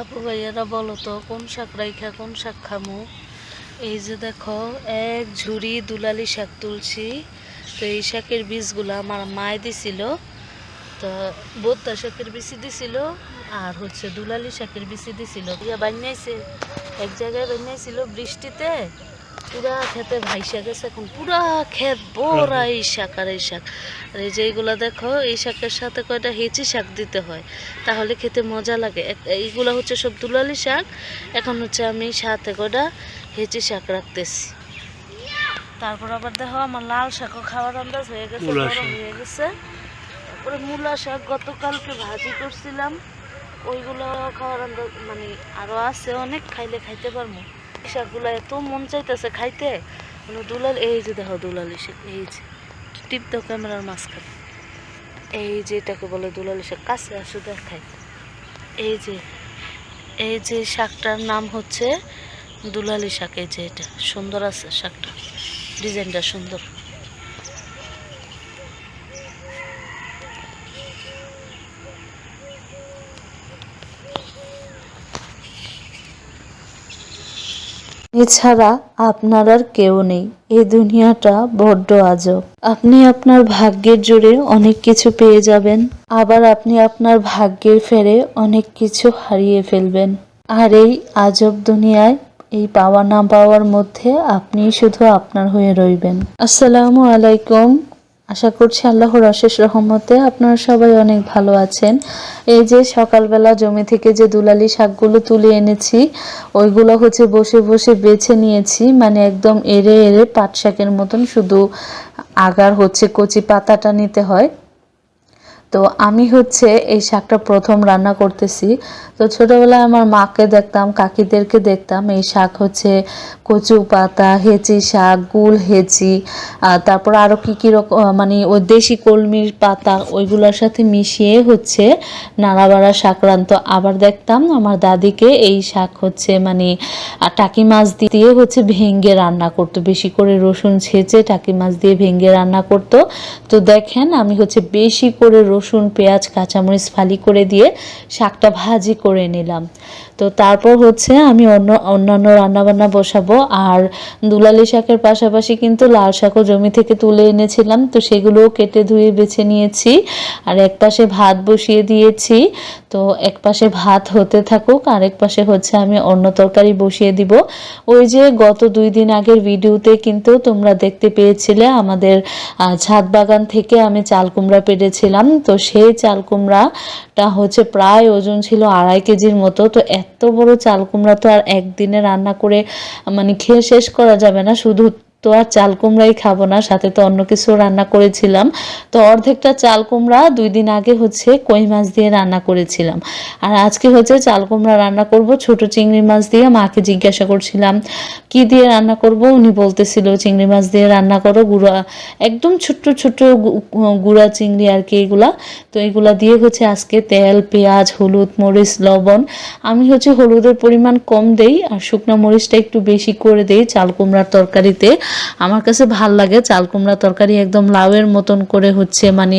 আপু ভাইয়ারা, বলো তো, কোন শাক রাইখা, কোন শাক খামু? এই যে দেখো, এক ঝুড়ি দুলালি শাক তুলছি। তো এই শাকের বীজগুলো আমার মায় দিছিল। তো বোত্তা শাকের বিচি দিছিল, আর হচ্ছে দুলালি শাকের বিচি দিছিল। ইয়া এক জায়গায় বানিয়েছিল বৃষ্টিতে। পুরা খেতে ভাইসা গেছে এখন পুরা ক্ষেত বড়া এই শাক আর এই শাক। আর এই যে এইগুলা দেখো এই শাকের সাথে কয়টা হেঁচি শাক দিতে হয়। তাহলে খেতে মজা লাগে। এইগুলা হচ্ছে সব দুলালি শাক। এখন হচ্ছে আমি সাথে কয়টা হেঁচি শাক রাখতেছি। তারপর আবার দেখো আমার লাল শাকও খাওয়ার আন্দাজ হয়ে গেছে শাক। হয়ে গেছে। তারপরে মূলা শাক গতকালকে ভাজি করছিলাম। ওইগুলো খাওয়ার আন্দাজ মানে আরও আছে অনেক খাইলে খাইতে পারব। শাকগুলো এত মন চাইতেছে খাইতে মানে দুলাল, এই যে দেখো দুলাল শাক এই যে টিপ দাও ক্যামেরার মাঝখানে। এই যে এটাকে বলে দুলাল শাক কাছে আসো দেখাই। এই যে এই যে শাকটার নাম হচ্ছে দুলালি শাক, এই যে এটা সুন্দর আছে শাকটা। ডিজাইনটা সুন্দর। এছাড়া আপনার আর কেউ নেই। এ দুনিয়াটা বড্ড আজব। আপনি আপনার ভাগ্যের জোরে অনেক কিছু পেয়ে যাবেন, আবার আপনি আপনার ভাগ্যের ফেরে অনেক কিছু হারিয়ে ফেলবেন। আর এই আজব দুনিয়ায়, এই পাওয়া না পাওয়ার মধ্যে আপনি শুধু আপনার হয়ে রইবেন। আসসালামু আলাইকুম আশা করছি আল্লাহর অশেষ রহমতে আপনারা সবাই অনেক ভালো আছেন। এই যে সকালবেলা জমি থেকে যে দুলালি শাকগুলো তুলে এনেছি, ওইগুলো হচ্ছে বসে বসে বেছে নিয়েছি। মানে একদম এড়ে এড়ে পাট শাকের মতন শুধু আগার হচ্ছে কচি পাতাটা নিতে হয়। তো আমি হচ্ছে এই শাকটা প্রথম রান্না করতেছি। তো ছোটোবেলায় আমার মাকে দেখতাম, কাকিদেরকে দেখতাম, এই শাক হচ্ছে কচু পাতা, হেঁচি শাক গুল হেঁচি তারপর আরও কী কী রকম মানে ওই দেশি কলমির পাতা, ওইগুলোর সাথে মিশিয়ে হচ্ছে নাড়াবাড়া শাক আবার দেখতাম আমার দাদিকে এই শাক হচ্ছে মানে টাকি মাছ দিয়ে হচ্ছে ভেঙ্গে রান্না করতো। বেশি করে রসুন ছেঁচে টাকি মাছ দিয়ে ভেঙ্গে রান্না করতো। তো দেখেন আমি হচ্ছে বেশি করে রসুন পেঁয়াজ, কাঁচামরিচ ফালি করে দিয়ে শাকটা ভাজি করে নিলাম। তো তারপর হচ্ছে আমি অন্য, অন্যান্য রান্নাবান্না বসাবো। আর দুলালি শাকের পাশাপাশি কিন্তু লাল শাকও জমি থেকে তুলে এনেছিলাম। তো সেগুলোও কেটে ধুয়ে বেছে নিয়েছি। আর এক পাশে ভাত বসিয়ে দিয়েছি। তো এক পাশে ভাত হতে থাকুক আর এক পাশে হচ্ছে আমি অন্য তরকারি বসিয়ে দিব। ওই যে গত দুই দিন আগের ভিডিওতে কিন্তু তোমরা দেখতে পেয়েছিলে আমাদের ছাদ বাগান থেকে আমি চাল কুমড়া পেরেছিলাম তো সেই চাল কুমড়াটা হচ্ছে প্রায় ওজন ছিল আড়াই কেজির মতো। তো এত বড় চাল কুমড়া তো আর একদিনে রান্না করে মানে খেয়ে শেষ করা যাবে না। শুধু তো আর চাল কুমড়াই খাব না, সাথে তো অন্য কিছু রান্না করেছিলাম। তো অর্ধেকটা চাল কুমড়া দুই দিন আগে হচ্ছে কই মাছ দিয়ে রান্না করেছিলাম। আর আজকে হচ্ছে চাল কুমড়া রান্না করব, ছোট চিংড়ি মাছ দিয়ে মাকে জিজ্ঞাসা করছিলাম, কি দিয়ে রান্না করব? উনি বলতেছিল, চিংড়ি মাছ দিয়ে রান্না করো, গুঁড়া, একদম ছোট্ট ছোট্ট গুঁড়া চিংড়ি আর কি এগুলা। তো এগুলা দিয়ে হচ্ছে আজকে তেল, পেঁয়াজ, হলুদ, মরিচ, লবণ, আমি হচ্ছে হলুদের পরিমাণ কম দেই, আর শুকনো মরিচটা একটু বেশি করে দেই চাল কুমড়ার তরকারিতে। আমার কাছে ভালো লাগে চাল কুমড়া তরকারি একদম লাউয়ের মতন করে হচ্ছে মানে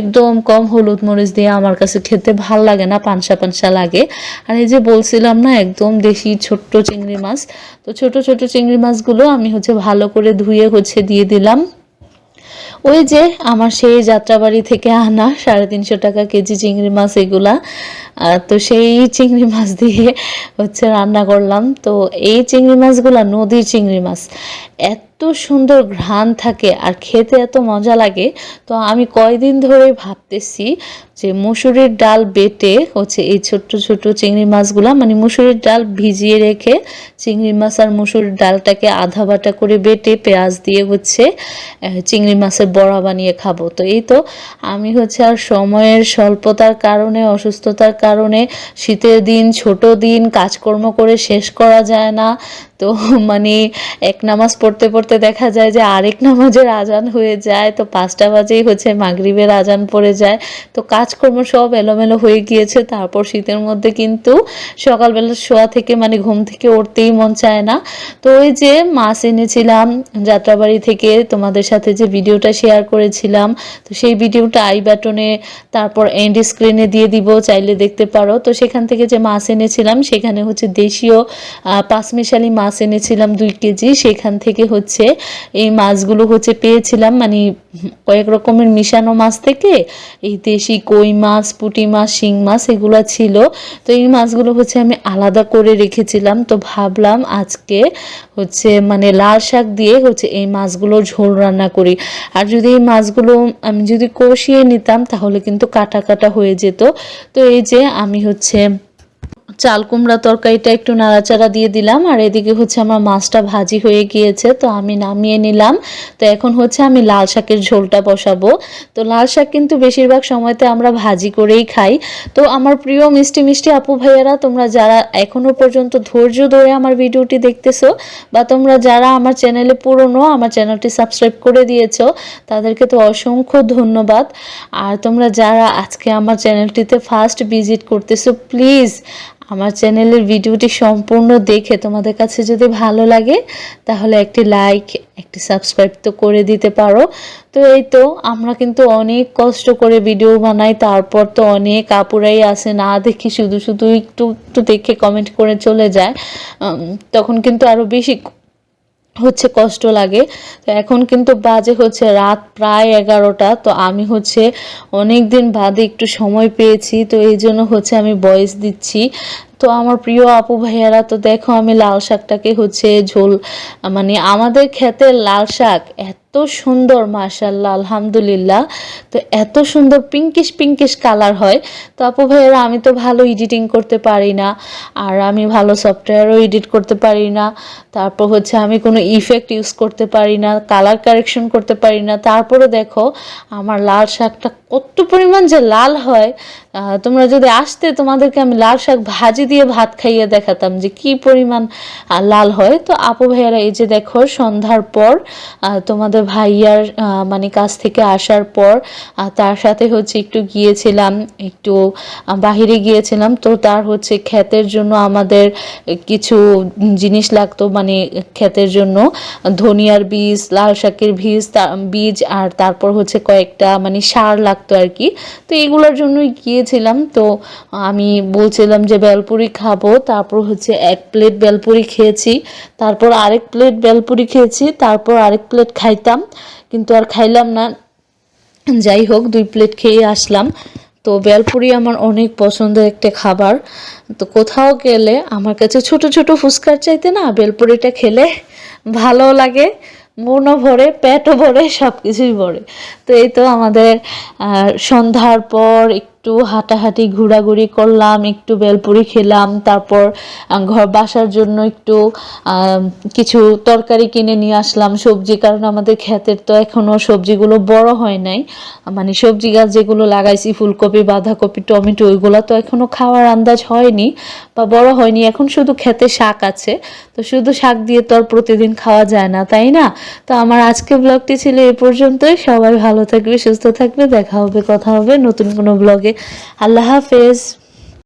একদম কম হলুদ মরিচ দিয়ে আমার কাছে খেতে ভালো লাগে না, পানসা পানসা লাগে। আর এই যে বলছিলাম না, একদম দেশি ছোট্ট চিংড়ি মাছ, তো ছোট ছোট চিংড়ি মাছগুলো আমি হচ্ছে ভালো করে ধুয়ে হচ্ছে দিয়ে দিলাম। ওই যে আমার সেই যাত্রাবাড়ি থেকে আনা সাড়ে তিনশো টাকা কেজি চিংড়ি মাছ এগুলা তো সেই চিংড়ি মাছ দিয়ে হচ্ছে রান্না করলাম। তো এই চিংড়ি মাছগুলা নদীর চিংড়ি মাছ, এত সুন্দর ঘ্রাণ থাকে আর খেতে এত মজা লাগে, তো আমি কয়দিন ধরে ভাবতেছি যে মুসুরির ডাল বেটে হচ্ছে এই ছোট্ট ছোট্ট চিংড়ি মাছগুলা মানে মুসুরির ডাল ভিজিয়ে রেখে চিংড়ি মাছ আর মুসুরির ডালটাকে আধা বাটা করে বেটে পেঁয়াজ দিয়ে হচ্ছে চিংড়ি মাছের বড়া বানিয়ে খাব। তো এই তো আমি হচ্ছে আর সময়ের স্বল্পতার কারণে, অসুস্থতার কারণে শীতের দিন, ছোট দিন, কাজকর্ম করে শেষ করা যায় না। তো মানে এক নামাজ পড়তে পড়তে দেখা যায় যে আরেক নামাজের আজান হয়ে যায়, তো পাঁচটা বাজেই হচ্ছে মাগরিবের আজান পড়ে যায়। তো কাজকর্ম সব এলোমেলো হয়ে গিয়েছে, তারপর শীতের মধ্যে কিন্তু সকালবেলা শোয়া থেকে মানে ঘুম থেকে উঠতেই মন চায় না। তো ওই যে মাছ এনেছিলাম যাত্রাবাড়ি থেকে, তোমাদের সাথে যে ভিডিওটা শেয়ার করেছিলাম, তো সেই ভিডিওটা আই বাটনে, তারপর এন্ড স্ক্রিনে দিয়ে দিব, চাইলে দেখতে পারো। তো সেখান থেকে যে মাছ এনেছিলাম, সেখানে হচ্ছে দেশীয় পাঁচমিশালি মাছ এনেছিলাম দুই কেজি, সেখান থেকে হচ্ছে এই মাছগুলো হচ্ছে পেয়েছিলাম মানে কয়েক রকমের মিশানো মাছ থেকে, এই দেশি কই মাছ, পুঁটি মাছ, শিং মাছ এগুলো ছিল। তো এই মাছগুলো হচ্ছে আমি আলাদা করে রেখেছিলাম। তো ভাবলাম আজকে হচ্ছে মানে লাল শাক দিয়ে হচ্ছে এই মাছগুলোর ঝোল রান্না করি। আর যদি এই মাছগুলো আমি যদি কষিয়ে নিতাম তাহলে কিন্তু কাটা কাটা হয়ে যেত। তো এই যে আমি হচ্ছে চাল কুমড়া তরকারিটা একটু নাড়াচাড়া দিয়ে দিলাম, আর এদিকে হচ্ছে আমার মাছটা ভাজি হয়ে গিয়েছে, তো আমি নামিয়ে নিলাম। তো এখন হচ্ছে আমি লাল শাকের ঝোলটা বসাবো। তো লাল শাক কিন্তু বেশিরভাগ সময়তে আমরা ভাজি করেই খাই। তো আমার প্রিয় মিষ্টি মিষ্টি আপু ভাইয়ারা, তোমরা যারা এখনও পর্যন্ত ধৈর্য ধরে আমার ভিডিওটি দেখতেছো, বা তোমরা যারা আমার চ্যানেলে পুরনো, আমার চ্যানেলটি সাবস্ক্রাইব করে দিয়েছ, তাদেরকে তো অসংখ্য ধন্যবাদ। আর তোমরা যারা আজকে আমার চ্যানেলটিতে ফার্স্ট ভিজিট করতেছো, প্লিজ আমার চ্যানেলের ভিডিওটি সম্পূর্ণ দেখে তোমাদের কাছে যদি ভালো লাগে, তাহলে একটি লাইক একটি সাবস্ক্রাইব তো করে দিতে পারো। তো এই তো, আমরা কিন্তু অনেক কষ্ট করে ভিডিও বানাই, তারপর তো অনেক আপুরাই আসে, না দেখি শুধু শুধু একটু একটু দেখে কমেন্ট করে চলে যায়। তখন কিন্তু আরও বেশি হচ্ছে কষ্ট লাগে। তো এখন কিন্তু বাজে হচ্ছে রাত প্রায় এগারোটা। তো আমি হচ্ছে অনেক দিন বাদে একটু সময় পেয়েছি। তো এই জন্য হচ্ছে আমি ভয়েস দিচ্ছি। তো আমার প্রিয় আপু ভাইয়ারা, তো দেখো আমি লাল শাকটাকে হচ্ছে ঝোল মানে আমাদের ক্ষেতের লাল শাক এত সুন্দর মাশাল্লাহ আলহামদুলিল্লাহ। তো এত সুন্দর পিঙ্কিশ পিঙ্কিশ কালার হয়। তো আপু ভাইয়ারা, আমি তো ভালো এডিটিং করতে পারি না, আর আমি ভালো সফটওয়্যারও এডিট করতে পারি না। তারপর হচ্ছে আমি কোনো ইফেক্ট ইউজ করতে পারি না কালার কারেকশন করতে পারি না। তারপরে দেখো, আমার লাল শাকটা কত পরিমাণ যে লাল হয়। তোমরা যদি আসতে, তোমাদেরকে আমি লাল শাক ভাজি দিয়ে ভাত খাইয়ে দেখাতাম যে কি পরিমাণ লাল হয়। তো আপু ভাইয়ারা, এই যে দেখো, সন্ধ্যার পর তোমাদের ভাইয়ার মানে কাছ থেকে আসার পর তার সাথে হচ্ছে একটু গিয়েছিলাম, একটু বাহিরে গিয়েছিলাম। তো তার হচ্ছে ক্ষেতের জন্য আমাদের কিছু জিনিস লাগতো মানে ক্ষেতের জন্য ধনিয়ার বীজ, লাল শাকের বীজ বীজ, আর তারপর হচ্ছে কয়েকটা মানে সার লাগতো আর কি। তো এগুলোর জন্যই গিয়েছিলাম। তো আমি বলছিলাম যে, বেলপুরি খাব, তারপর হচ্ছে এক প্লেট বেলপুরি খেয়েছি, তারপর আরেক প্লেট বেলপুরি খেয়েছি, তারপর আরেক প্লেট খাইতাম, কিন্তু আর খাইলাম না। যাই হোক, দুই প্লেট খেয়ে আসলাম। তো বেলপুরি আমার অনেক পছন্দের একটা খাবার। তো কোথাও গেলে আমার কাছে ছোট ছোট ফুচকার চাইতে না বেলপুরিটা খেলে ভালো লাগে, মনও ভরে, পেটও ভরে সব কিছুই ভরে। তো এই তো আমাদের সন্ধ্যার পর একটু হাঁটাহাঁটি, ঘোরাঘুরি করলাম, একটু বেলপুরি খেলাম, তারপর ঘর বাসার জন্য একটু কিছু তরকারি কিনে নিয়ে আসলাম, সবজি, কারণ আমাদের ক্ষেতের তো এখনও সবজিগুলো বড় হয় নাই। মানে সবজি গাছ যেগুলো লাগাইছি, ফুলকপি, বাঁধাকপি, টমেটো, ওইগুলো তো এখনও খাওয়ার আন্দাজ হয়নি বা বড় হয়নি, এখন শুধু খেতে শাক আছে। তো শুধু শাক দিয়ে তো আর প্রতিদিন খাওয়া যায় না, তাই না? তো আমার আজকে ব্লগটি ছিল এ পর্যন্তই, সবাই ভালো থাকবে, সুস্থ থাকবে, দেখা হবে, কথা হবে নতুন কোনো ব্লগে। আল্লাহ হাফেজ।